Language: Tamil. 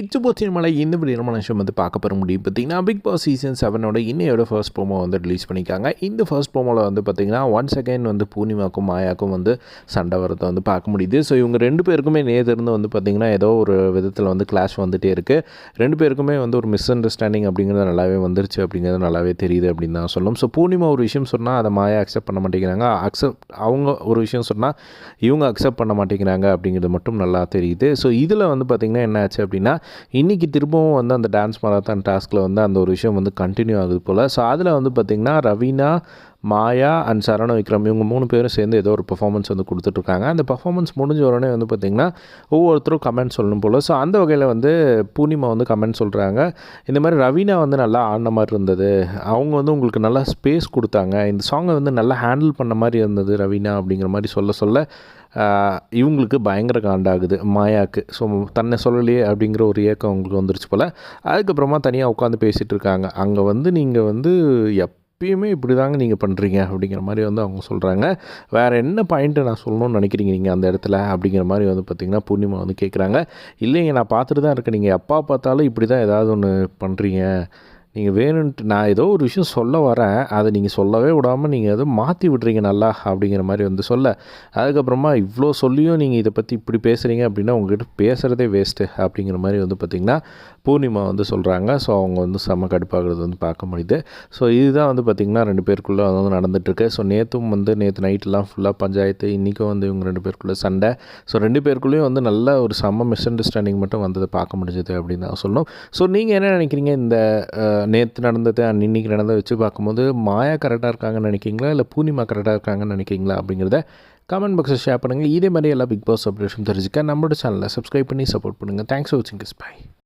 இச்சுபோச்சி மலை இந்த விதமான விஷயம் வந்து பார்க்க பெற முடியும். பார்த்தீங்கன்னா பிக் பாஸ் சீசன் செவனோட இன்னையோட ஃபர்ஸ்ட் ப்ரோமோ வந்து ரிலீஸ் பண்ணிக்காங்க இந்த ஃபர்ஸ்ட் ப்ரோமோவில் வந்து பார்த்திங்கன்னா ஒன் செகண்ட் வந்து பூர்ணிமாக்கும் மாயாக்கும் வந்து சண்டை வரதை வந்து பார்க்க முடியுது. ஸோ இவங்க ரெண்டு பேருக்குமே நேதிருந்து வந்து பார்த்திங்கன்னா ஏதோ ஒரு விதத்தில் வந்து கிளாஷ் வந்துகிட்டே இருக்குது ரெண்டு பேருக்குமே வந்து ஒரு மிஸ் அண்டர்ஸ்டாண்டிங் அப்படிங்கிறது நல்லாவே வந்துருச்சு. அப்படிங்கிறது நல்லாவே தெரியுது அப்படின்னு தான் சொல்லும். ஸோ பூர்ணிமா ஒரு விஷயம் சொன்னால் அதை மாயா அக்செப்ட் பண்ண மாட்டேங்கிறாங்க. அக்செப்ட் அவங்க ஒரு விஷயம் சொன்னால் இவங்க அக்செப்ட் பண்ண மாட்டேங்கிறாங்க அப்படிங்கிறது மட்டும் நல்லா தெரியுது. ஸோ இதில் வந்து பார்த்திங்கன்னா என்ன ஆச்சு அப்படின்னா இன்றைக்கி திரும்பவும் வந்து அந்த டான்ஸ் மராத்தான் டாஸ்கில் வந்து அந்த ஒரு விஷயம் வந்து கண்டினியூ ஆகுது போல். ஸோ அதில் வந்து பார்த்திங்கன்னா ரவீனா மாயா அண்ட் சரண விக்ரம் இவங்க மூணு பேரும் சேர்ந்து ஏதோ ஒரு பர்ஃபார்மன்ஸ் வந்து கொடுத்துட்ருக்காங்க. அந்த பர்ஃபார்மன்ஸ் முடிஞ்ச உடனே வந்து பார்த்திங்கன்னா ஒவ்வொருத்தரும் கமெண்ட் சொல்லணும் போல். ஸோ அந்த வகையில் வந்து பூர்ணிமா வந்து கமெண்ட் சொல்கிறாங்க இந்த மாதிரி ரவீனா வந்து நல்லா ஆடின மாதிரி இருந்தது. அவங்க வந்து உங்களுக்கு நல்லா ஸ்பேஸ் கொடுத்தாங்க. இந்த சாங்கை வந்து நல்லா ஹேண்டில் பண்ண மாதிரி இருந்தது ரவீனா அப்படிங்கிற மாதிரி சொல்ல சொல்ல இவங்களுக்கு பயங்கர காண்டாகுது மாயாக்கு. ஸோ தன்னை சொல்லலையே அப்படிங்கிற ஒரு ஏக்கம் அவங்களுக்கு வந்துருச்சு போல். அதுக்கப்புறமா தனியாக உட்காந்து பேசிகிட்டு இருக்காங்க. அங்கே வந்து நீங்கள் வந்து எப் எப்பயுமே இப்படி தாங்க நீங்கள் பண்ணுறீங்க அப்படிங்கிற மாதிரி வந்து அவங்க சொல்கிறாங்க வேறு என்ன பாயிண்ட்டு நான் சொல்லணும்னு நினைக்கிறீங்க நீங்கள் அந்த இடத்துல? அப்படிங்கிற மாதிரி வந்து பார்த்திங்கன்னா பூர்ணிமா வந்து கேட்குறாங்க இல்லைங்க நான் பார்த்துட்டு தான் இருக்கேன். நீங்கள் எப்போ பார்த்தாலும் இப்படி தான் ஏதாவது ஒன்று பண்ணுறீங்க நீங்கள் வேணும்ன்ட்டு நான் ஏதோ ஒரு விஷயம் சொல்ல வரேன். அதை நீங்கள் சொல்லவே விடாமல் நீங்கள் அதை மாற்றி விட்றீங்க நல்லா அப்படிங்கிற மாதிரி வந்து சொல்ல. அதுக்கப்புறமா இவ்வளோ சொல்லியும் நீங்கள் இதை பற்றி இப்படி பேசுகிறீங்க அப்படின்னா உங்ககிட்ட பேசுகிறதே வேஸ்ட்டு அப்படிங்கிற மாதிரி வந்து பார்த்திங்கன்னா பூர்ணிமா வந்து சொல்கிறாங்க ஸோ அவங்க வந்து செம்ம கடுப்பாகிறது வந்து பார்க்க முடியுது. ஸோ இதுதான் வந்து பார்த்திங்கன்னா ரெண்டு பேருக்குள்ளே வந்து நடந்துகிட்ருக்கு ஸோ நேற்றும் வந்து நேற்று நைட்லாம் ஃபுல்லாக பஞ்சாயத்து இன்றைக்கும் வந்து இவங்க ரெண்டு பேருக்குள்ளே சண்டை. ஸோ ரெண்டு பேருக்குள்ளேயும் வந்து நல்ல ஒரு செம்ம மிஸ் அண்டர்ஸ்டாண்டிங் மட்டும் வந்ததை பார்க்க முடிஞ்சது அப்படின்னு தான் சொல்லணும். ஸோ நீங்கள் என்ன நினைக்கிறீங்க? இந்த நேற்று நடந்தது அண்ட் இன்னைக்கு நடந்ததை வச்சு பார்க்கும்போது மாயா கரெக்டாக இருக்காங்கன்னு நினைக்கிறீங்களா? இல்லை பூர்ணிமா கரெக்டாக இருக்காங்கன்னு நினைக்கிறீங்களா? அப்படிங்கிறத கமெண்ட் பாக்ஸில் ஷேர் பண்ணுங்கள் இதே மாதிரி எல்லா பிக் பாஸ் அப்டேஷன் தெரிஞ்சுக்க நம்மளோட சேனலை சப்ஸ்கிரைப் பண்ணி சப்போர்ட் பண்ணுங்கள் தேங்க்ஸ் ஃபார் வாட்சிங் கிஸ் பை